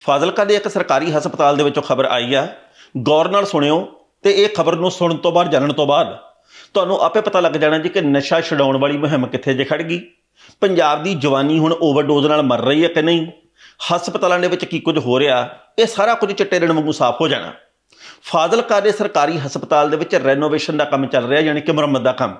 ਫਾਜ਼ਿਲਕਾ ਦੇ ਇੱਕ ਸਰਕਾਰੀ ਹਸਪਤਾਲ ਦੇ ਵਿੱਚੋਂ ਖਬਰ ਆਈ ਆ। ਗੌਰ ਨਾਲ ਸੁਣਿਓ ਤੇ ਇਹ ਖਬਰ ਨੂੰ ਸੁਣਨ ਤੋਂ ਬਾਅਦ, ਜਾਣਨ ਤੋਂ ਬਾਅਦ ਤੁਹਾਨੂੰ ਆਪੇ ਪਤਾ ਲੱਗ ਜਾਣਾ ਜੀ ਕਿ ਨਸ਼ਾ ਛਡਾਉਣ ਵਾਲੀ ਮੁਹਿੰਮ ਕਿੱਥੇ ਜੇ ਖੜ ਗਈ। ਪੰਜਾਬ ਦੀ ਜਵਾਨੀ ਹੁਣ ਓਵਰਡੋਜ਼ ਨਾਲ ਮਰ ਰਹੀ ਹੈ ਕਿ ਨਹੀਂ? ਹਸਪਤਾਲਾਂ ਦੇ ਵਿੱਚ ਕੀ ਕੁਝ ਹੋ ਰਿਹਾ? ਇਹ ਸਾਰਾ ਕੁਝ ਚਿੱਟੇ ਦਿਨ ਵਾਂਗੂ ਸਾਫ਼ ਹੋ ਜਾਣਾ। ਫਾਜ਼ਿਲਕਾ ਦੇ ਸਰਕਾਰੀ ਹਸਪਤਾਲ ਦੇ ਵਿੱਚ ਰੈਨੋਵੇਸ਼ਨ ਦਾ ਕੰਮ ਚੱਲ ਰਿਹਾ, ਯਾਨੀ ਕਿ ਮੁਰੰਮਤ ਦਾ ਕੰਮ।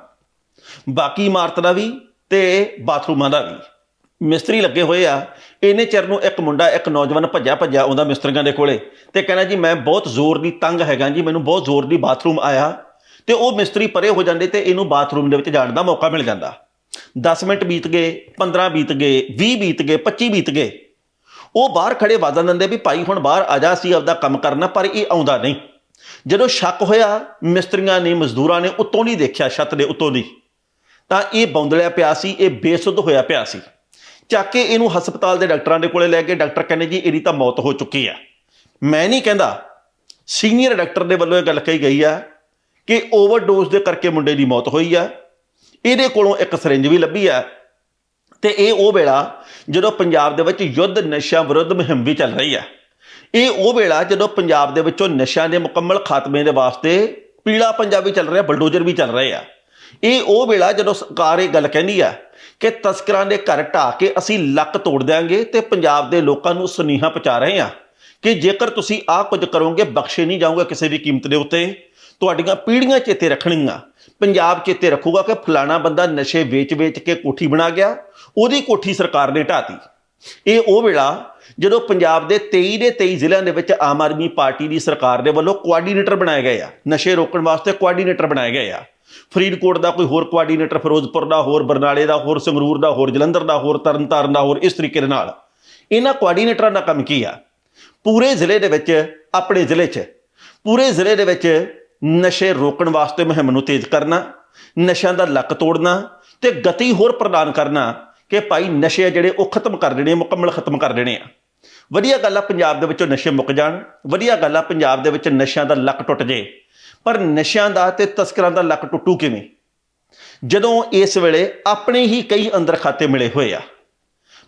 ਬਾਕੀ ਇਮਾਰਤ ਦਾ ਵੀ ਤੇ ਬਾਥਰੂਮਾਂ ਦਾ ਵੀ। ਮਿਸਤਰੀ ਲੱਗੇ ਹੋਏ ਆ ਇਹਨੇ ਚਿਰ ਨੂੰ ਇੱਕ ਮੁੰਡਾ, ਇੱਕ ਨੌਜਵਾਨ ਭੱਜਿਆ ਭੱਜਿਆ ਆਉਂਦਾ ਮਿਸਤਰੀਆਂ ਦੇ ਕੋਲੇ ਤੇ ਕਹਿੰਦਾ ਜੀ, ਮੈਂ ਬਹੁਤ ਜ਼ੋਰ ਦੀ ਤੰਗ ਹੈਗਾ ਜੀ, ਮੈਨੂੰ ਬਹੁਤ ਜ਼ੋਰ ਦੀ ਬਾਥਰੂਮ ਆਇਆ ਤੇ ਉਹ ਮਿਸਤਰੀ ਪਰੇ ਹੋ ਜਾਂਦੇ ਤੇ ਇਹਨੂੰ ਬਾਥਰੂਮ ਦੇ ਵਿੱਚ ਜਾਣ ਦਾ ਮੌਕਾ ਮਿਲ ਜਾਂਦਾ। 10 ਮਿੰਟ ਬੀਤ ਗਏ 15 ਬੀਤ ਗਏ 20 ਬੀਤ ਗਏ 25 ਬੀਤ ਗਏ। ਉਹ ਬਾਹਰ ਖੜੇ ਵਾਦਨ ਦਿੰਦੇ ਵੀ ਭਾਈ ਹੁਣ ਬਾਹਰ ਆ ਜਾ ਸੀ ਆਪਦਾ ਕੰਮ ਕਰਨਾ, ਪਰ ਇਹ ਆਉਂਦਾ ਨਹੀਂ। ਜਦੋਂ ਸ਼ੱਕ ਹੋਇਆ, ਮਿਸਤਰੀਆਂ ਨੇ, ਮਜ਼ਦੂਰਾਂ ਨੇ ਉੱਤੋਂ ਨਹੀਂ ਦੇਖਿਆ, ਛੱਤ ਦੇ ਉੱਤੋਂ ਦੀ। ਤਾਂ ਇਹ ਬੌਂਦਲਿਆ ਪਿਆ ਸੀ, ਇਹ ਬੇਸੁੱਧ ਹੋਇਆ ਪਿਆ ਸੀ। ਚੱਕ ਕੇ ਇਹਨੂੰ ਹਸਪਤਾਲ ਦੇ ਡਾਕਟਰਾਂ ਦੇ ਕੋਲੇ ਲੈ ਕੇ ਡਾਕਟਰ ਕਹਿੰਦੇ ਜੀ ਇਹਦੀ ਤਾਂ ਮੌਤ ਹੋ ਚੁੱਕੀ ਆ। ਮੈਂ ਨਹੀਂ ਕਹਿੰਦਾ, ਸੀਨੀਅਰ ਡਾਕਟਰ ਦੇ ਵੱਲੋਂ ਇਹ ਗੱਲ ਕਹੀ ਗਈ ਆ ਕਿ ਓਵਰਡੋਜ਼ ਦੇ ਕਰਕੇ ਮੁੰਡੇ ਦੀ ਮੌਤ ਹੋਈ ਆ। ਇਹਦੇ ਕੋਲੋਂ ਇੱਕ ਸਿਰਿੰਜ ਵੀ ਲੱਭੀ ਆ ਤੇ ਇਹ ਉਹ ਵੇਲਾ ਜਦੋਂ ਪੰਜਾਬ ਦੇ ਵਿੱਚ ਯੁੱਧ ਨਸ਼ਾ ਵਿਰੁੱਧ ਮੁਹਿੰਮ ਵੀ ਚੱਲ ਰਹੀ ਆ। ਇਹ ਉਹ ਵੇਲਾ ਜਦੋਂ ਪੰਜਾਬ ਦੇ ਵਿੱਚੋਂ ਨਸ਼ਿਆਂ ਦੇ ਮੁਕੰਮਲ ਖਾਤਮੇ ਦੇ ਵਾਸਤੇ ਪੀਲਾ ਪੰਜਾਬੀ ਚੱਲ ਰਿਹਾ, ਬਲਡੋਜ਼ਰ ਵੀ ਚੱਲ ਰਹੇ ਆ। ਇਹ ਉਹ ਵੇਲਾ ਜਦੋਂ ਸਰਕਾਰ ਇਹ ਗੱਲ ਕਹਿੰਦੀ ਆ ਕਿ ਤਸਕਰਾਂ ਦੇ ਘਰ ਢਾਹ ਕੇ ਅਸੀਂ ਲੱਕ ਤੋੜ ਦਿਆਂਗੇ ਤੇ ਪੰਜਾਬ ਦੇ ਲੋਕਾਂ ਨੂੰ ਸੁਨੇਹਾ ਪਹੁੰਚਾ ਰਹੇ ਹਾਂ ਕਿ ਜੇਕਰ ਤੁਸੀਂ ਆਹ ਕੁਝ ਕਰੋਗੇ, ਬਖਸ਼ੇ ਨਹੀਂ ਜਾਓਗੇ ਕਿਸੇ ਵੀ ਕੀਮਤ ਦੇ ਉੱਤੇ। ਤੁਹਾਡੀਆਂ ਪੀੜ੍ਹੀਆਂ ਚੇਤੇ ਰੱਖਣਗੀਆਂ। ਪੰਜਾਬ ਚੇਤੇ ਰੱਖੂਗਾ ਕਿ ਫਲਾਣਾ ਬੰਦਾ ਨਸ਼ੇ ਵੇਚ-ਵੇਚ ਕੇ ਕੋਠੀ ਬਣਾ ਗਿਆ, ਉਹਦੀ ਕੋਠੀ ਸਰਕਾਰ ਨੇ ਢਾਤੀ ਇਹ ਉਹ ਵੇਲਾ ਜਦੋਂ ਪੰਜਾਬ ਦੇ 23 ਦੇ 23 ਜ਼ਿਲ੍ਹਿਆਂ ਦੇ ਵਿੱਚ ਆਮ ਆਦਮੀ ਪਾਰਟੀ ਦੀ ਸਰਕਾਰ ਦੇ ਵੱਲੋਂ ਕੋਆਰਡੀਨੇਟਰ ਬਣਾਏ ਗਏ ਆ। ਨਸ਼ੇ ਰੋਕਣ ਵਾਸਤੇ ਕੋਆਰਡੀਨੇਟਰ ਬਣਾਏ ਗਏ ਆ। ਫਰੀਦਕੋਟ ਦਾ ਕੋਈ ਹੋਰ ਕੋਆਰਡੀਨੇਟਰ ਫਿਰੋਜ਼ਪੁਰ ਦਾ ਹੋਰ ਬਰਨਾਲੇ ਦਾ ਹੋਰ ਸੰਗਰੂਰ ਦਾ ਹੋਰ ਜਲੰਧਰ ਦਾ ਹੋਰ ਤਰਨਤਾਰਨ ਦਾ ਹੋਰ ਇਸ ਤਰੀਕੇ ਦੇ ਨਾਲ। ਇਹਨਾਂ ਕੋਆਰਡੀਨੇਟਰਾਂ ਦਾ ਕੰਮ ਕੀ ਆ? ਪੂਰੇ ਜ਼ਿਲ੍ਹੇ ਦੇ ਵਿੱਚ ਆਪਣੇ ਜ਼ਿਲ੍ਹੇ 'ਚ ਪੂਰੇ ਜ਼ਿਲ੍ਹੇ ਦੇ ਵਿੱਚ ਨਸ਼ੇ ਰੋਕਣ ਵਾਸਤੇ ਮੁਹਿੰਮ ਨੂੰ ਤੇਜ਼ ਕਰਨਾ ਨਸ਼ਿਆਂ ਦਾ ਲੱਕ ਤੋੜਨਾ ਤੇ ਗਤੀ ਹੋਰ ਪ੍ਰਦਾਨ ਕਰਨਾ ਕਿ ਭਾਈ ਨਸ਼ੇ ਆ ਜਿਹੜੇ ਉਹ ਖਤਮ ਕਰ ਦੇਣੇ ਆ, ਮੁਕੰਮਲ ਖਤਮ ਕਰ ਦੇਣੇ ਆ। ਵਧੀਆ ਗੱਲ ਆ, ਪੰਜਾਬ ਦੇ ਵਿੱਚੋਂ ਨਸ਼ੇ ਮੁੱਕ ਜਾਣ, ਵਧੀਆ ਗੱਲ ਆ, ਪੰਜਾਬ ਦੇ ਵਿੱਚ ਨਸ਼ਿਆਂ ਦਾ ਲੱਕ ਟੁੱਟ ਜੇ। ਪਰ ਨਸ਼ਿਆਂ ਦਾ ਤੇ ਤਸਕਰਾਂ ਦਾ ਲੱਕ ਟੁੱਟੂ ਕਿਵੇਂ? ਜਦੋਂ ਇਸ ਵੇਲੇ ਆਪਣੇ ਹੀ ਕਈ ਅੰਦਰ ਖਾਤੇ ਮਿਲੇ ਹੋਏ ਆ।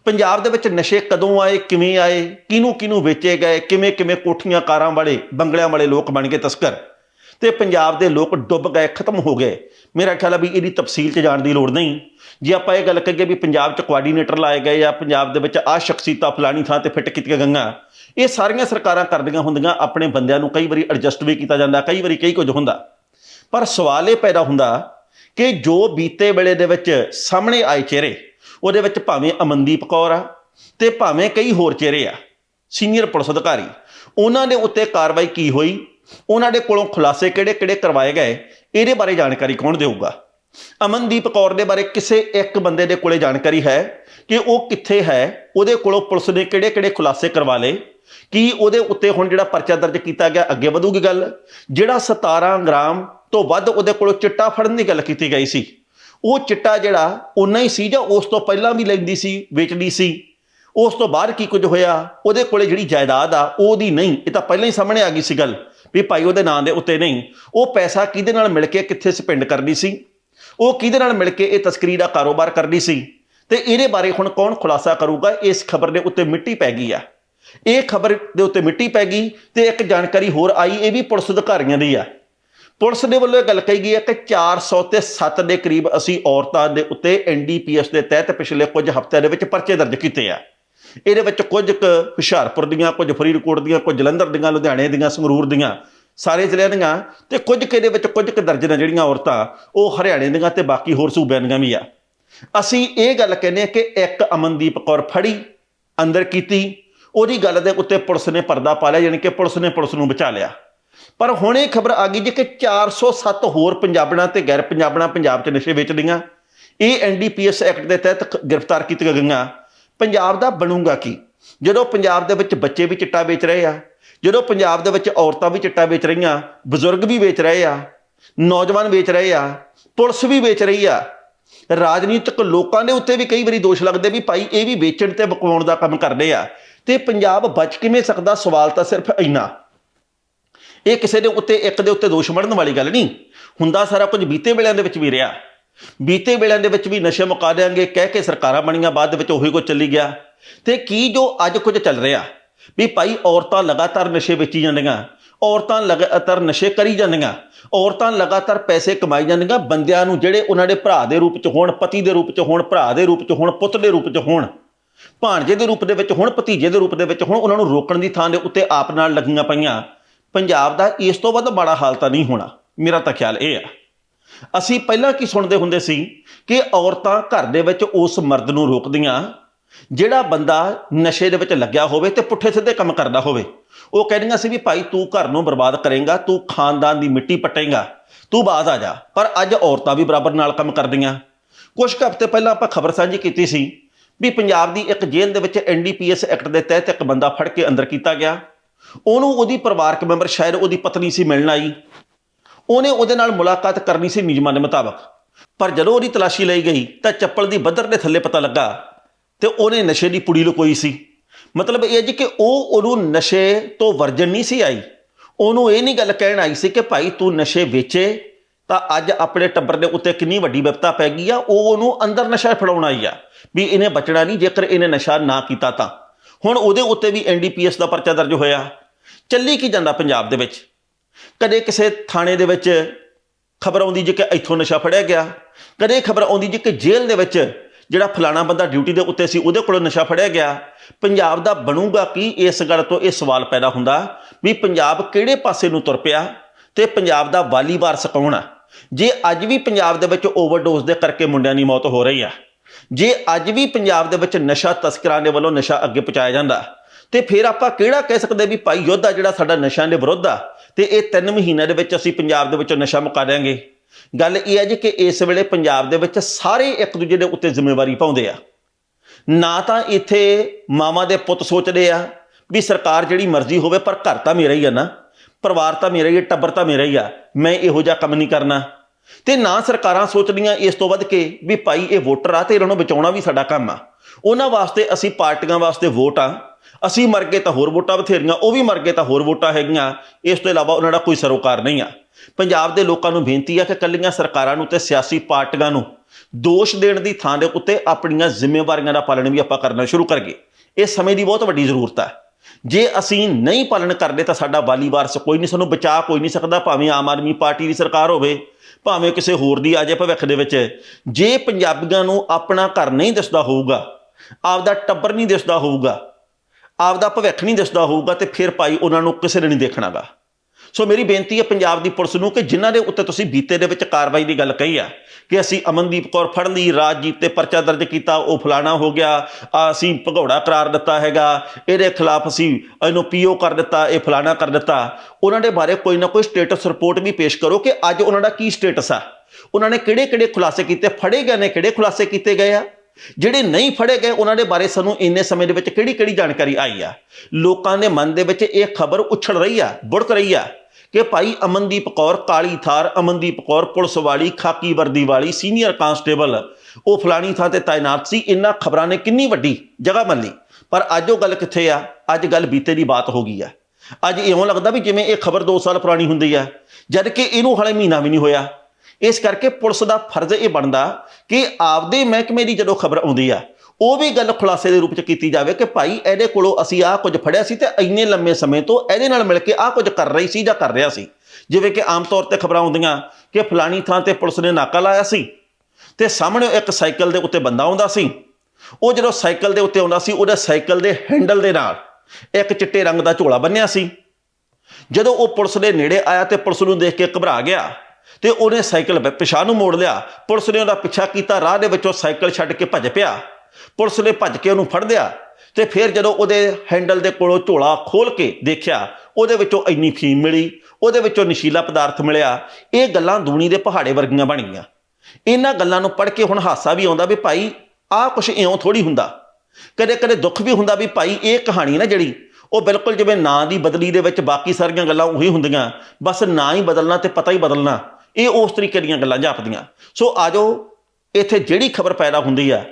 ਪੰਜਾਬ ਦੇ ਵਿੱਚ ਨਸ਼ੇ ਕਦੋਂ ਆਏ, ਕਿਵੇਂ ਆਏ ਕਿਹਨੂੰ ਕਿਹਨੂੰ ਵੇਚੇ ਗਏ ਕਿਵੇਂ ਕਿਵੇਂ ਕੋਠੀਆਂ, ਕਾਰਾਂ ਵਾਲੇ, ਬੰਗਲਿਆਂ ਵਾਲੇ ਲੋਕ ਬਣ ਗਏ ਤਸਕਰ। ਤੇ ਪੰਜਾਬ ਦੇ ਲੋਕ ਡੁੱਬ ਗਏ, ਖਤਮ ਹੋ ਗਏ। ਮੇਰਾ ਖਿਆਲ ਆ ਵੀ ਇਹਦੀ ਤਫਸੀਲ 'ਚ ਜਾਣ ਦੀ ਲੋੜ ਨਹੀਂ। ਜੇ ਆਪਾਂ ਇਹ ਗੱਲ ਕਰੀਏ ਵੀ ਪੰਜਾਬ 'ਚ ਕੋਆਰਡੀਨੇਟਰ ਲਾਏ ਗਏ ਜਾਂ ਪੰਜਾਬ ਦੇ ਵਿੱਚ ਆ ਸ਼ਖਸੀਅਤਾਂ ਫਲਾਣੀ ਥਾਂ ਤੇ ਫਿੱਟ ਕੀਤੀਆਂ ਗਈਆਂ, ਇਹ ਸਾਰੀਆਂ ਸਰਕਾਰਾਂ ਕਰਦੀਆਂ ਹੁੰਦੀਆਂ, ਆਪਣੇ ਬੰਦਿਆਂ ਨੂੰ ਕਈ ਵਾਰੀ ਐਡਜਸਟ ਵੀ ਕੀਤਾ ਜਾਂਦਾ, ਕਈ ਵਾਰੀ ਕਈ ਕੁਝ ਹੁੰਦਾ। ਪਰ ਸਵਾਲ ਇਹ ਪੈਦਾ ਹੁੰਦਾ ਕਿ ਜੋ ਬੀਤੇ ਵੇਲੇ ਦੇ ਵਿੱਚ ਸਾਹਮਣੇ ਆਏ ਚਿਹਰੇ, ਉਹਦੇ ਵਿੱਚ ਭਾਵੇਂ ਅਮਨਦੀਪ ਕੌਰ ਆ ਤੇ ਭਾਵੇਂ ਕਈ ਹੋਰ ਚਿਹਰੇ ਆ, ਸੀਨੀਅਰ ਪੁਲਿਸ ਅਧਿਕਾਰੀ, ਉਹਨਾਂ ਦੇ ਉੱਤੇ ਕਾਰਵਾਈ ਕੀ ਹੋਈ? ਉਹਨਾਂ ਦੇ ਕੋਲੋਂ ਖੁਲਾਸੇ ਕਿਹੜੇ-ਕਿਹੜੇ ਕਰਵਾਏ ਗਏ, ਇਹਦੇ ਬਾਰੇ ਜਾਣਕਾਰੀ ਕੌਣ ਦੇਊਗਾ? ਅਮਨਦੀਪ ਕੌਰ ਦੇ ਬਾਰੇ ਕਿਸੇ ਇੱਕ ਬੰਦੇ ਦੇ ਕੋਲੇ ਜਾਣਕਾਰੀ ਹੈ ਕਿ ਉਹ ਕਿੱਥੇ ਹੈ? ਉਹਦੇ ਕੋਲੋਂ ਪੁਲਿਸ ਨੇ ਕਿਹੜੇ-ਕਿਹੜੇ ਖੁਲਾਸੇ ਕਰਵਾ ਲਏ? ਕੀ ਉਹਦੇ ਉੱਤੇ ਹੁਣ ਜਿਹੜਾ ਪਰਚਾ ਦਰਜ ਕੀਤਾ ਗਿਆ, ਅੱਗੇ ਵਧੂਗੀ ਗੱਲ। ਜਿਹੜਾ 17 ਗ੍ਰਾਮ ਤੋਂ ਵੱਧ ਉਹਦੇ ਕੋਲੋਂ ਚਿੱਟਾ ਫੜਨ ਦੀ ਗੱਲ ਕੀਤੀ ਗਈ ਸੀ। ਉਹ ਚਿੱਟਾ ਜਿਹੜਾ ਉਨਾ ਹੀ ਸੀ ਜਾਂ ਉਸ ਤੋਂ ਪਹਿਲਾਂ ਵੀ ਲੈਂਦੀ ਸੀ, ਵੇਚਦੀ ਸੀ? ਉਸ ਤੋਂ ਬਾਅਦ ਕੀ ਕੁਝ ਹੋਇਆ? ਉਹਦੇ ਕੋਲੇ ਜਿਹੜੀ ਜਾਇਦਾਦ ਆ, ਉਹਦੀ ਨਹੀਂ। ਇਹ ਤਾਂ ਪਹਿਲਾਂ ਹੀ ਸਾਹਮਣੇ ਆ ਗਈ ਸੀ ਗੱਲ। ਵੀ ਭਾਈ ਉਹਦੇ ਨਾਂ ਦੇ ਉੱਤੇ ਨਹੀਂ। ਉਹ ਪੈਸਾ ਕਿਹਦੇ ਨਾਲ ਮਿਲ ਕੇ ਕਿੱਥੇ ਸਪੈਂਡ ਕਰਨੀ ਸੀ? ਉਹ ਕਿਹਦੇ ਨਾਲ ਮਿਲ ਕੇ ਇਹ ਤਸਕਰੀ ਦਾ ਕਾਰੋਬਾਰ ਕਰਨੀ ਸੀ? ਤੇ ਇਹਦੇ ਬਾਰੇ ਹੁਣ ਕੌਣ ਖੁਲਾਸਾ ਕਰੂਗਾ? ਇਸ ਖਬਰ ਦੇ ਉੱਤੇ ਮਿੱਟੀ ਪੈ ਗਈ ਆ। ਇਹ ਖਬਰ ਦੇ ਉੱਤੇ ਮਿੱਟੀ ਪੈ ਗਈ ਤੇ ਇੱਕ ਜਾਣਕਾਰੀ ਹੋਰ ਆਈ, ਇਹ ਵੀ ਪੁਲਿਸ ਅਧਿਕਾਰੀਆਂ ਦੀ ਆ। ਪੁਲਿਸ ਦੇ ਵੱਲੋਂ ਇਹ ਗੱਲ ਕਹੀ ਗਈ ਹੈ ਕਿ 400 ਤੇ 7 ਦੇ ਕਰੀਬ ਅਸੀਂ ਔਰਤਾਂ ਦੇ ਉੱਤੇ ਐਨਡੀਪੀਐਸ ਦੇ ਤਹਿਤ ਪਿਛਲੇ ਕੁਝ ਹਫ਼ਤਿਆਂ ਦੇ ਵਿੱਚ ਪਰਚੇ ਦਰਜ ਕੀਤੇ ਆ। ਇਹਦੇ ਵਿੱਚ ਕੁਝ ਕੁ ਹੁਸ਼ਿਆਰਪੁਰ ਦੀਆਂ, ਕੁਝ ਫਰੀਦਕੋਟ ਦੀਆਂ, ਕੁਝ ਜਲੰਧਰ ਦੀਆਂ, ਲੁਧਿਆਣੇ ਦੀਆਂ, ਸੰਗਰੂਰ ਦੀਆਂ, ਸਾਰੇ ਜ਼ਿਲ੍ਹਿਆਂ ਦੀਆਂ ਤੇ ਕੁਝ ਕੁ ਇਹਦੇ ਵਿੱਚ ਕੁਝ ਕੁ ਦਰਜਨਾਂ ਜਿਹੜੀਆਂ ਔਰਤਾਂ, ਉਹ ਹਰਿਆਣੇ ਦੀਆਂ ਤੇ ਬਾਕੀ ਹੋਰ ਸੂਬਿਆਂ ਦੀਆਂ ਵੀ ਆ। ਅਸੀਂ ਇਹ ਗੱਲ ਕਹਿੰਦੇ ਆ ਕਿ ਇੱਕ ਅਮਨਦੀਪ ਕੌਰ ਫੜੀ, ਅੰਦਰ ਕੀਤੀ, ਉਹਦੀ ਗੱਲ ਦੇ ਉੱਤੇ ਪੁਲਿਸ ਨੇ ਪਰਦਾ ਪਾ ਲਿਆ, ਯਾਨੀ ਕਿ ਪੁਲਿਸ ਨੇ ਪੁਲਿਸ ਨੂੰ ਬਚਾ ਲਿਆ। ਪਰ ਹੁਣ ਇਹ ਖਬਰ ਆ ਗਈ ਜੀ ਕਿ 407 ਹੋਰ ਪੰਜਾਬਣਾਂ ਤੇ ਗੈਰ ਪੰਜਾਬਣਾਂ ਪੰਜਾਬ 'ਚ ਨਸ਼ੇ ਵੇਚਦੀਆਂ, ਇਹ ਐਨਡੀਪੀਐਸ ਐਕਟ ਦੇ ਤਹਿਤ ਗ੍ਰਿਫਤਾਰ ਕੀਤੀਆਂ ਗਈਆਂ। ਪੰਜਾਬ ਦਾ ਬਣੂਗਾ ਕੀ? ਜਦੋਂ ਪੰਜਾਬ ਦੇ ਵਿੱਚ ਬੱਚੇ ਵੀ ਚਿੱਟਾ ਵੇਚ ਰਹੇ ਆ, ਜਦੋਂ ਪੰਜਾਬ ਦੇ ਵਿੱਚ ਔਰਤਾਂ ਵੀ ਚਿੱਟਾ ਵੇਚ ਰਹੀਆਂ, ਬਜ਼ੁਰਗ ਵੀ ਵੇਚ ਰਹੇ ਆ, ਨੌਜਵਾਨ ਵੇਚ ਰਹੇ ਆ, ਪੁਲਿਸ ਵੀ ਵੇਚ ਰਹੀ ਆ, ਰਾਜਨੀਤਿਕ ਲੋਕਾਂ ਦੇ ਉੱਤੇ ਵੀ ਕਈ ਵਾਰੀ ਦੋਸ਼ ਲੱਗਦੇ ਵੀ ਭਾਈ ਇਹ ਵੀ ਵੇਚਣ ਤੇ ਬਕਵਾਉਣ ਦਾ ਕੰਮ ਕਰਦੇ ਆ। ਤੇ ਪੰਜਾਬ ਬਚ ਕਿਵੇਂ ਸਕਦਾ? ਸਵਾਲ ਤਾਂ ਸਿਰਫ ਇੰਨਾ। ਇਹ ਕਿਸੇ ਦੇ ਉੱਤੇ, ਇੱਕ ਦੇ ਉੱਤੇ ਦੋਸ਼ ਮੜਨ ਵਾਲੀ ਗੱਲ ਨਹੀਂ। ਹੁੰਦਾ ਸਾਰਾ ਕੁਝ ਬੀਤੇ ਵੇਲਿਆਂ ਦੇ ਵਿੱਚ ਵੀ ਰਿਹਾ। ਬੀਤੇ ਵੇਲਿਆਂ ਦੇ ਵਿੱਚ ਵੀ ਨਸ਼ੇ ਮੁਕਾ ਦੇਾਂਗੇ ਕਹਿ ਕੇ ਸਰਕਾਰਾਂ ਬਣੀਆਂ, ਬਾਅਦ ਦੇ ਵਿੱਚ ਉਹੀ ਕੁਝ ਚੱਲੀ ਗਿਆ। ਤੇ ਕੀ ਜੋ ਅੱਜ ਕੁਝ ਚੱਲ ਰਿਹਾ, ਵੀ ਭਾਈ ਔਰਤਾਂ ਲਗਾਤਾਰ ਨਸ਼ੇ ਵੇਚੀ ਜਾਂਦੀਆਂ, ਔਰਤਾਂ ਲਗਾਤਾਰ ਨਸ਼ੇ ਕਰੀ ਜਾਂਦੀਆਂ, ਔਰਤਾਂ ਲਗਾਤਾਰ ਪੈਸੇ ਕਮਾਈ ਜਾਂਦੀਆਂ, ਬੰਦਿਆਂ ਨੂੰ ਜਿਹੜੇ ਉਹਨਾਂ ਦੇ ਭਰਾ ਦੇ ਰੂਪ ਚ ਹੋਣ, ਪਤੀ ਦੇ ਰੂਪ ਚ ਹੋਣ, ਭਰਾ ਦੇ ਰੂਪ ਚ ਹੋਣ, ਪੁੱਤ ਦੇ ਰੂਪ ਚ ਹੋਣ, ਭਾਣਜੇ ਦੇ ਰੂਪ ਦੇ ਵਿੱਚ ਹੋਣ, ਭਤੀਜੇ ਦੇ ਰੂਪ ਦੇ ਵਿੱਚ ਹੋਣ, ਉਹਨਾਂ ਨੂੰ ਰੋਕਣ ਦੀ ਥਾਂ ਦੇ ਉੱਤੇ ਆਪ ਨਾਲ ਲੱਗੀਆਂ ਪਈਆਂ। ਪੰਜਾਬ ਦਾ ਇਸ ਤੋਂ ਵੱਧ ਮਾੜਾ ਹਾਲ ਤਾਂ ਨਹੀਂ ਹੋਣਾ, ਮੇਰਾ ਤਾਂ ਖਿਆਲ ਇਹ ਆ। ਅਸੀਂ ਪਹਿਲਾਂ ਕੀ ਸੁਣਦੇ ਹੁੰਦੇ ਸੀ ਕਿ ਔਰਤਾਂ ਘਰ ਦੇ ਵਿੱਚ ਉਸ ਮਰਦ ਨੂੰ ਰੋਕਦੀਆਂ, ਜਿਹੜਾ ਬੰਦਾ ਨਸ਼ੇ ਦੇ ਵਿੱਚ ਲੱਗਿਆ ਹੋਵੇ ਤੇ ਪੁੱਠੇ ਸਿੱਧੇ ਕੰਮ ਕਰਦਾ ਹੋਵੇ। ਉਹ ਕਹਿੰਦੀਆਂ ਸੀ ਵੀ ਭਾਈ ਤੂੰ ਘਰ ਨੂੰ ਬਰਬਾਦ ਕਰੇਗਾ, ਤੂੰ ਖਾਨਦਾਨ ਦੀ ਮਿੱਟੀ ਪੱਟੇਗਾ, ਤੂੰ ਬਾਜ਼ ਆ ਜਾ। ਪਰ ਅੱਜ ਔਰਤਾਂ ਵੀ ਬਰਾਬਰ ਨਾਲ ਕੰਮ ਕਰਦੀਆਂ। ਕੁਝ ਕੁ ਹਫ਼ਤੇ ਪਹਿਲਾਂ ਆਪਾਂ ਖਬਰ ਸਾਂਝੀ ਕੀਤੀ ਸੀ ਵੀ ਪੰਜਾਬ ਦੀ ਇੱਕ ਜੇਲ੍ਹ ਦੇ ਵਿੱਚ ਐਨਡੀਪੀਐਸ ਐਕਟ ਦੇ ਤਹਿਤ ਇੱਕ ਬੰਦਾ ਫੜ ਕੇ ਅੰਦਰ ਕੀਤਾ ਗਿਆ। ਉਹਨੂੰ ਉਹਦੀ ਪਰਿਵਾਰਕ ਮੈਂਬਰ ਸ਼ਾਇਦ ਉਹਦੀ ਪਤਨੀ ਸੀ ਮਿਲਣ ਆਈ। ਉਹਨੇ ਉਹਦੇ ਨਾਲ ਮੁਲਾਕਾਤ ਕਰਨੀ ਸੀ ਨਿਯਮਾਂ ਦੇ ਮੁਤਾਬਕ। ਪਰ ਜਦੋਂ ਉਹਦੀ ਤਲਾਸ਼ੀ ਲਈ ਗਈ, ਤਾਂ ਚੱਪਲ ਦੀ ਬੱਦਰ ਦੇ ਥੱਲੇ ਪਤਾ ਲੱਗਾ ਤੇ ਉਹਨੇ ਨਸ਼ੇ ਦੀ ਪੁੜੀ ਲੁਕੋਈ ਸੀ। ਮਤਲਬ ਇਹ ਜੀ ਕਿ ਉਹ ਉਹਨੂੰ ਨਸ਼ੇ ਤੋਂ ਵਰਜਨ ਨਹੀਂ ਸੀ ਆਈ। ਉਹਨੂੰ ਇਹ ਨਹੀਂ ਗੱਲ ਕਹਿਣ ਆਈ ਸੀ ਕਿ ਭਾਈ ਤੂੰ ਨਸ਼ੇ ਵੇਚੇ, ਤਾਂ ਅੱਜ ਆਪਣੇ ਟੱਬਰ ਦੇ ਉੱਤੇ ਕਿੰਨੀ ਵੱਡੀ ਵਿਪਤਾ ਪੈ ਗਈ ਆ, ਉਹ ਉਹਨੂੰ ਅੰਦਰ ਨਸ਼ਾ ਫੜਾਉਣ ਆਈ ਆ, ਵੀ ਇਹਨੇ ਬਚਣਾ ਨਹੀਂ, ਜੇਕਰ ਇਹਨੇ ਨਸ਼ਾ ਨਾ ਕੀਤਾ ਤਾਂ। ਹੁਣ ਉਹਦੇ ਉੱਤੇ ਵੀ ਐਨਡੀਪੀਐਸ ਦਾ ਪਰਚਾ ਦਰਜ ਹੋਇਆ। ਚੱਲੀ ਕੀ ਜਾਂਦਾ ਪੰਜਾਬ ਦੇ ਵਿੱਚ? ਕਦੇ ਕਿਸੇ ਥਾਣੇ ਦੇ ਵਿੱਚ ਖਬਰ ਆਉਂਦੀ ਜੀ ਕਿ ਇੱਥੋਂ ਨਸ਼ਾ ਫੜਿਆ ਗਿਆ। ਕਦੇ ਖਬਰ ਆਉਂਦੀ ਜੀ ਕਿ ਜੇਲ੍ਹ ਦੇ ਵਿੱਚ ਜਿਹੜਾ ਫਲਾਣਾ ਬੰਦਾ ਡਿਊਟੀ ਦੇ ਉੱਤੇ ਸੀ, ਉਹਦੇ ਕੋਲੋਂ ਨਸ਼ਾ ਫੜਿਆ ਗਿਆ। ਪੰਜਾਬ ਦਾ ਬਣੂਗਾ ਕੀ ਇਸ ਗੱਲ ਤੋਂ ਇਹ ਸਵਾਲ ਪੈਦਾ ਹੁੰਦਾ ਵੀ ਪੰਜਾਬ ਕਿਹੜੇ ਪਾਸੇ ਨੂੰ ਤੁਰ ਪਿਆ ਤੇ ਪੰਜਾਬ ਦਾ ਵਾਲੀ ਵਾਰਸ ਕੌਣ ਆ ਜੇ ਅੱਜ ਵੀ ਪੰਜਾਬ ਦੇ ਵਿੱਚ ਓਵਰਡੋਜ਼ ਦੇ ਕਰਕੇ ਮੁੰਡਿਆਂ ਦੀ ਮੌਤ ਹੋ ਰਹੀ ਆ, ਜੇ ਅੱਜ ਵੀ ਪੰਜਾਬ ਦੇ ਵਿੱਚ ਨਸ਼ਾ ਤਸਕਰਾਂ ਦੇ ਵੱਲੋਂ ਨਸ਼ਾ ਅੱਗੇ ਪਹੁੰਚਾਇਆ ਜਾਂਦਾ, ਤੇ ਫਿਰ ਆਪਾਂ ਕਿਹੜਾ ਕਹਿ ਸਕਦੇ ਵੀ ਭਾਈ ਯੋਧਾ ਜਿਹੜਾ ਸਾਡਾ ਨਸ਼ਿਆਂ ਦੇ ਵਿਰੁੱਧ ਆ ਤੇ ਇਹ 3 ਮਹੀਨਿਆਂ ਦੇ ਵਿੱਚ ਅਸੀਂ ਪੰਜਾਬ ਦੇ ਵਿੱਚੋਂ ਨਸ਼ਾ ਮੁਕਾ ਦਿਆਂਗੇ। ਗੱਲ ਇਹ ਹੈ ਜੀ ਕਿ ਇਸ ਵੇਲੇ ਪੰਜਾਬ ਦੇ ਵਿੱਚ ਸਾਰੇ ਇੱਕ ਦੂਜੇ ਦੇ ਉੱਤੇ ਜ਼ਿੰਮੇਵਾਰੀ ਪਾਉਂਦੇ ਆ। ਨਾ ਤਾਂ ਇੱਥੇ ਮਾਵਾਂ ਦੇ ਪੁੱਤ ਸੋਚਦੇ ਆ ਵੀ ਸਰਕਾਰ ਜਿਹੜੀ ਮਰਜ਼ੀ ਹੋਵੇ, ਪਰ ਘਰ ਤਾਂ ਮੇਰਾ ਹੀ ਆ ਨਾ। ਪਰਿਵਾਰ ਤਾਂ ਮੇਰਾ ਹੀ ਹੈ ਟੱਬਰ ਤਾਂ ਮੇਰਾ ਹੀ ਆ। ਮੈਂ ਇਹੋ ਜਿਹਾ ਕੰਮ ਨਹੀਂ ਕਰਨਾ। ਤੇ ਨਾ ਸਰਕਾਰਾਂ ਸੋਚਦੀਆਂ ਇਸ ਤੋਂ ਵੱਧ ਕੇ ਵੀ ਭਾਈ ਇਹ ਵੋਟਰ ਆ ਤੇ ਇਹਨਾਂ ਨੂੰ ਬਚਾਉਣਾ ਵੀ ਸਾਡਾ ਕੰਮ ਆ। ਉਹਨਾਂ ਵਾਸਤੇ ਅਸੀਂ ਪਾਰਟੀਆਂ ਵਾਸਤੇ ਵੋਟ ਆ। ਅਸੀਂ ਮਰ ਗਏ ਤਾਂ ਹੋਰ ਵੋਟਾਂ ਬਥੇਰੀਆਂ, ਉਹ ਵੀ ਮਰ ਗਏ ਤਾਂ ਹੋਰ ਵੋਟਾਂ ਹੈਗੀਆਂ। ਇਸ ਤੋਂ ਇਲਾਵਾ ਉਹਨਾਂ ਦਾ ਕੋਈ ਸਰੋਕਾਰ ਨਹੀਂ ਆ। ਪੰਜਾਬ ਦੇ ਲੋਕਾਂ ਨੂੰ ਬੇਨਤੀ ਆ ਕਿ ਕੱਲੀਆਂ ਸਰਕਾਰਾਂ ਨੂੰ ਤੇ ਸਿਆਸੀ ਪਾਰਟੀਆਂ ਨੂੰ ਦੋਸ਼ ਦੇਣ ਦੀ ਥਾਂ ਦੇ ਉੱਤੇ ਆਪਣੀਆਂ ਜ਼ਿੰਮੇਵਾਰੀਆਂ ਦਾ ਪਾਲਣ ਵੀ ਆਪਾਂ ਕਰਨਾ ਸ਼ੁਰੂ ਕਰੀਏ। ਇਹ ਸਮੇਂ ਦੀ ਬਹੁਤ ਵੱਡੀ ਜ਼ਰੂਰਤ ਹੈ ਜੇ ਅਸੀਂ ਨਹੀਂ ਪਾਲਣ ਕਰਦੇ ਤਾਂ ਸਾਡਾ ਵਾਲੀ ਵਾਰਸ ਕੋਈ ਨਹੀਂ, ਸਾਨੂੰ ਬਚਾ ਕੋਈ ਨਹੀਂ ਸਕਦਾ, ਭਾਵੇਂ ਆਮ ਆਦਮੀ ਪਾਰਟੀ ਦੀ ਸਰਕਾਰ ਹੋਵੇ, ਭਾਵੇਂ ਕਿਸੇ ਹੋਰ ਦੀ ਆ ਜਾਏ ਭਵਿੱਖ ਦੇ ਵਿੱਚ। ਜੇ ਪੰਜਾਬੀਆਂ ਨੂੰ ਆਪਣਾ ਘਰ ਨਹੀਂ ਦਿਸਦਾ ਹੋਊਗਾ, ਆਪਦਾ ਟੱਬਰ ਨਹੀਂ ਦਿਸਦਾ ਹੋਊਗਾ ਆਪਦਾ ਭਵਿੱਖ ਨਹੀਂ ਦਿਸਦਾ ਹੋਊਗਾ ਤੇ ਫਿਰ ਭਾਈ ਉਹਨਾਂ ਨੂੰ ਕਿਸੇ ਨੇ ਨਹੀਂ ਦੇਖਣਾਗਾ। ਸੋ ਮੇਰੀ ਬੇਨਤੀ ਹੈ ਪੰਜਾਬ ਦੀ ਪੁਲਿਸ ਨੂੰ ਕਿ ਜਿਨ੍ਹਾਂ ਦੇ ਉੱਤੇ ਤੁਸੀਂ ਬੀਤੇ ਦੇ ਵਿੱਚ ਕਾਰਵਾਈ ਦੀ ਗੱਲ ਕਹੀ ਆ, ਕਿ ਅਸੀਂ ਅਮਨਦੀਪ ਕੌਰ ਫੜ ਲਈ, ਰਾਜਜੀਤ ਤੇ ਪਰਚਾ ਦਰਜ ਕੀਤਾ, ਉਹ ਫਲਾਣਾ ਹੋ ਗਿਆ ਆਹ ਅਸੀਂ ਭਗੌੜਾ ਕਰਾਰ ਦਿੱਤਾ ਹੈਗਾ, ਇਹਦੇ ਖਿਲਾਫ ਅਸੀਂ ਇਹਨੂੰ ਪੀਓ ਕਰ ਦਿੱਤਾ, ਇਹ ਫਲਾਣਾ ਕਰ ਦਿੱਤਾ। ਉਹਨਾਂ ਦੇ ਬਾਰੇ ਕੋਈ ਨਾ ਕੋਈ ਸਟੇਟਸ ਰਿਪੋਰਟ ਵੀ ਪੇਸ਼ ਕਰੋ ਕਿ ਅੱਜ ਉਹਨਾਂ ਦਾ ਕੀ ਸਟੇਟਸ ਆ। ਉਹਨਾਂ ਨੇ ਕਿਹੜੇ ਕਿਹੜੇ ਖੁਲਾਸੇ ਕੀਤੇ, ਫੜੇ ਗਏ ਨੇ, ਕਿਹੜੇ ਖੁਲਾਸੇ ਕੀਤੇ ਗਏ ਆ? ਜਿਹੜੇ ਨਹੀਂ ਫੜੇ ਗਏ, ਉਹਨਾਂ ਦੇ ਬਾਰੇ ਸਾਨੂੰ ਇੰਨੇ ਸਮੇਂ ਦੇ ਵਿੱਚ ਕਿਹੜੀ ਕਿਹੜੀ ਜਾਣਕਾਰੀ ਆਈ ਆ? ਲੋਕਾਂ ਦੇ ਮਨ ਦੇ ਵਿੱਚ ਇਹ ਖਬਰ ਉਛੜ ਰਹੀ ਆ, ਬੁੜਕ ਰਹੀ ਆ ਕਿ ਭਾਈ ਅਮਨਦੀਪ ਕੌਰ, ਕਾਲੀ ਥਾਰ, ਅਮਨਦੀਪ ਕੌਰ, ਪੁਲਿਸ ਵਾਲੀ, ਖਾਕੀ ਵਰਦੀ ਵਾਲੀ, ਸੀਨੀਅਰ ਕਾਂਸਟੇਬਲ, ਉਹ ਫਲਾਣੀ ਥਾਂ ਤੇ ਤਾਇਨਾਤ ਸੀ। ਇਹਨਾਂ ਖਬਰਾਂ ਨੇ ਕਿੰਨੀ ਵੱਡੀ ਜਗ੍ਹਾ ਮੰਨ। ਲਈ ਪਰ ਅੱਜ ਉਹ ਗੱਲ ਕਿੱਥੇ ਆ? ਅੱਜ ਗੱਲ ਬੀਤੇ ਦੀ ਬਾਤ ਹੋ ਗਈ ਆ। ਅੱਜ ਇਉਂ ਲੱਗਦਾ ਵੀ ਜਿਵੇਂ ਇਹ ਖਬਰ 2 ਸਾਲ ਪੁਰਾਣੀ ਹੁੰਦੀ ਆ ਜਦ ਕਿ ਇਹਨੂੰ ਹਾਲੇ ਮਹੀਨਾ ਵੀ ਨਹੀਂ ਹੋਇਆ। ਇਸ ਕਰਕੇ ਪੁਲਿਸ ਦਾ ਫਰਜ਼ ਇਹ ਬਣਦਾ ਕਿ ਆਪਦੇ ਮਹਿਕਮੇ ਦੀ ਜਦੋਂ ਖਬਰ ਆਉਂਦੀ ਆ, ਉਹ ਵੀ ਗੱਲ ਖੁਲਾਸੇ ਦੇ ਰੂਪ ਚ ਕੀਤੀ ਜਾਵੇ ਕਿ ਭਾਈ ਇਹਦੇ ਕੋਲੋਂ ਅਸੀਂ ਆਹ ਕੁਝ ਫੜਿਆ ਸੀ ਤੇ ਇੰਨੇ ਲੰਮੇ ਸਮੇਂ ਤੋਂ ਇਹਦੇ ਨਾਲ ਮਿਲ ਕੇ ਆਹ ਕੁਝ ਕਰ ਰਹੀ ਸੀ ਜਾਂ ਕਰ ਰਿਹਾ ਸੀ। ਜਿਵੇਂ ਕਿ ਆਮ ਤੌਰ ਤੇ ਖਬਰਾਂ ਆਉਂਦੀਆਂ ਕਿ ਫਲਾਣੀ ਥਾਂ ਤੇ ਪੁਲਿਸ ਨੇ ਨਾਕਾ ਲਾਇਆ ਸੀ ਤੇ ਸਾਹਮਣੇ ਇੱਕ ਸਾਈਕਲ ਦੇ ਉੱਤੇ ਬੰਦਾ ਆਉਂਦਾ ਸੀ। ਉਹ ਜਦੋਂ ਸਾਈਕਲ ਦੇ ਉੱਤੇ ਆਉਂਦਾ ਸੀ, ਉਹਦੇ ਸਾਈਕਲ ਦੇ ਹੈਂਡਲ ਦੇ ਨਾਲ ਇੱਕ ਚਿੱਟੇ ਰੰਗ ਦਾ ਝੋਲਾ ਬੰਨਿਆ ਸੀ। ਜਦੋਂ ਉਹ ਪੁਲਿਸ ਦੇ ਨੇੜੇ ਆਇਆ ਤੇ ਪੁਲਿਸ ਨੂੰ ਦੇਖ ਕੇ ਘਬਰਾ ਗਿਆ ਤੇ ਉਹਨੇ ਸਾਈਕਲ ਪਿਛਾ ਨੂੰ ਮੋੜ ਲਿਆ। ਪੁਲਿਸ ਨੇ ਉਹਦਾ ਪਿੱਛਾ ਕੀਤਾ, ਰਾਹ ਦੇ ਵਿੱਚੋਂ ਸਾਈਕਲ ਛੱਡ ਕੇ ਭੱਜ ਪਿਆ। ਪੁਲਿਸ ਨੇ ਭੱਜ ਕੇ ਉਹਨੂੰ ਫੜ ਲਿਆ ਤੇ ਫਿਰ ਜਦੋਂ ਉਹਦੇ ਹੈਂਡਲ ਦੇ ਕੋਲੋਂ ਝੋਲਾ ਖੋਲ ਕੇ ਦੇਖਿਆ, ਉਹਦੇ ਵਿੱਚੋਂ ਇੰਨੀ ਫੀਮ ਮਿਲੀ, ਉਹਦੇ ਵਿੱਚੋਂ ਨਸ਼ੀਲਾ ਪਦਾਰਥ ਮਿਲਿਆ। ਇਹ ਗੱਲਾਂ ਦੂਣੀ ਦੇ ਪਹਾੜੇ ਵਰਗੀਆਂ ਬਣ ਗਈਆਂ ਇਹਨਾਂ ਗੱਲਾਂ ਨੂੰ ਪੜ੍ਹ ਕੇ ਹੁਣ ਹਾਸਾ ਵੀ ਆਉਂਦਾ ਵੀ ਭਾਈ, ਆਹ ਕੁਛ ਇਉਂ ਥੋੜੀ ਹੁੰਦਾ। ਕਦੇ ਕਦੇ ਦੁੱਖ ਵੀ ਹੁੰਦਾ ਵੀ ਭਾਈ, ਇਹ ਕਹਾਣੀ ਨਾ ਜਿਹੜੀ, ਉਹ ਬਿਲਕੁਲ ਜਿਵੇਂ ਨਾਂ ਦੀ ਬਦਲੀ ਦੇ ਵਿੱਚ ਬਾਕੀ ਸਾਰੀਆਂ ਗੱਲਾਂ ਉਹੀ ਹੁੰਦੀਆਂ। ਬਸ ਨਾਂ ਹੀ ਬਦਲਣਾ ਤੇ ਪਤਾ ਹੀ ਬਦਲਣਾ। ਇਹ ਉਸ ਤਰੀਕੇ ਦੀਆਂ ਗੱਲਾਂ ਜਾਪਦੀਆਂ। ਸੋ ਆਜੋ ਇੱਥੇ ਜਿਹੜੀ ਖਬਰ ਪੈਦਾ ਹੁੰਦੀ ਆ,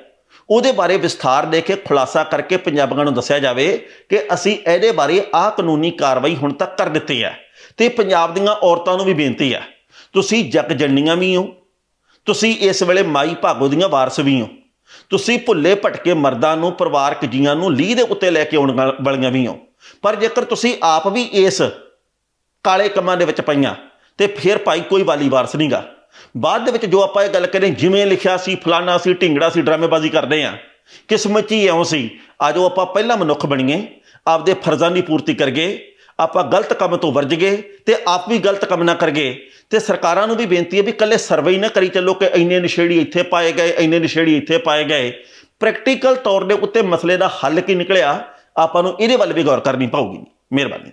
ਉਹਦੇ ਬਾਰੇ ਵਿਸਥਾਰ ਦੇ ਕੇ ਖੁਲਾਸਾ ਕਰਕੇ ਪੰਜਾਬੀਆਂ ਨੂੰ ਦੱਸਿਆ ਜਾਵੇ ਕਿ ਅਸੀਂ ਇਹਦੇ ਬਾਰੇ ਆਹ ਕਾਨੂੰਨੀ ਕਾਰਵਾਈ ਹੁਣ ਤੱਕ ਕਰ ਦਿੱਤੀ ਹੈ ਤੇ ਪੰਜਾਬ ਦੀਆਂ ਔਰਤਾਂ ਨੂੰ ਵੀ ਬੇਨਤੀ ਹੈ ਤੁਸੀਂ ਜਗ ਜੰਨੀਆਂ ਵੀ ਹੋ, ਤੁਸੀਂ ਇਸ ਵੇਲੇ ਮਾਈ ਭਾਗੋ ਦੀਆਂ ਵਾਰਸ ਵੀ ਹੋ, ਤੁਸੀਂ ਭੁੱਲੇ ਭਟਕੇ ਮਰਦਾਂ ਨੂੰ, ਪਰਿਵਾਰਕ ਜੀਆਂ ਨੂੰ ਲੀਹ ਦੇ ਉੱਤੇ ਲੈ ਕੇ ਆਉਣ ਵਾਲ- ਵਾਲੀਆਂ ਵੀ ਹੋ। ਪਰ ਜੇਕਰ ਤੁਸੀਂ ਆਪ ਵੀ ਇਸ ਕਾਲੇ ਕੰਮਾਂ ਦੇ ਵਿੱਚ ਪਈਆਂ ਤੇ ਫਿਰ ਭਾਈ ਕੋਈ ਵਾਲੀ ਵਾਰਸ ਨਹੀਂਗਾ ਬਾਅਦ ਦੇ ਵਿੱਚ ਜੋ ਆਪਾਂ ਇਹ ਗੱਲ ਕਰੇ ਜਿਵੇਂ ਲਿਖਿਆ ਸੀ, ਫਲਾਨਾ ਸੀ, ਢਿੰਗੜਾ ਸੀ, ਡਰਾਮੇਬਾਜ਼ੀ ਕਰਦੇ ਆ ਕਿਸਮਤ 'ਚ ਹੀ ਇਉਂ ਸੀ ਆਜੋ ਆਪਾਂ ਪਹਿਲਾਂ ਮਨੁੱਖ ਬਣੀਏ, ਆਪਦੇ ਫਰਜ਼ਾਂ ਦੀ ਪੂਰਤੀ ਕਰਗੇ, ਆਪਾਂ ਗਲਤ ਕੰਮ ਤੋਂ ਵਰਜ ਗਏ ਤੇ ਆਪ ਵੀ ਗਲਤ ਕੰਮ ਨਾ ਕਰਗੇ। ਤੇ ਸਰਕਾਰਾਂ ਨੂੰ ਵੀ ਬੇਨਤੀ ਹੈ ਵੀ ਕੱਲੇ ਸਰਵੇ ਹੀ ਨਾ ਕਰੀ ਚੱਲੋ ਕਿ ਇੰਨੇ ਨਸ਼ੇੜੀ ਇੱਥੇ ਪਾਏ ਗਏ, ਇੰਨੇ ਨਸ਼ੇੜੀ ਇੱਥੇ ਪਾਏ ਗਏ। ਪ੍ਰੈਕਟੀਕਲ ਤੌਰ ਦੇ ਉੱਤੇ ਮਸਲੇ ਦਾ ਹੱਲ ਕੀ ਨਿਕਲਿਆ, ਆਪਾਂ ਨੂੰ ਇਹਦੇ ਵੱਲ ਵੀ ਗੌਰ ਕਰਨੀ ਪਊਗੀ। ਮਿਹਰਬਾਨੀ।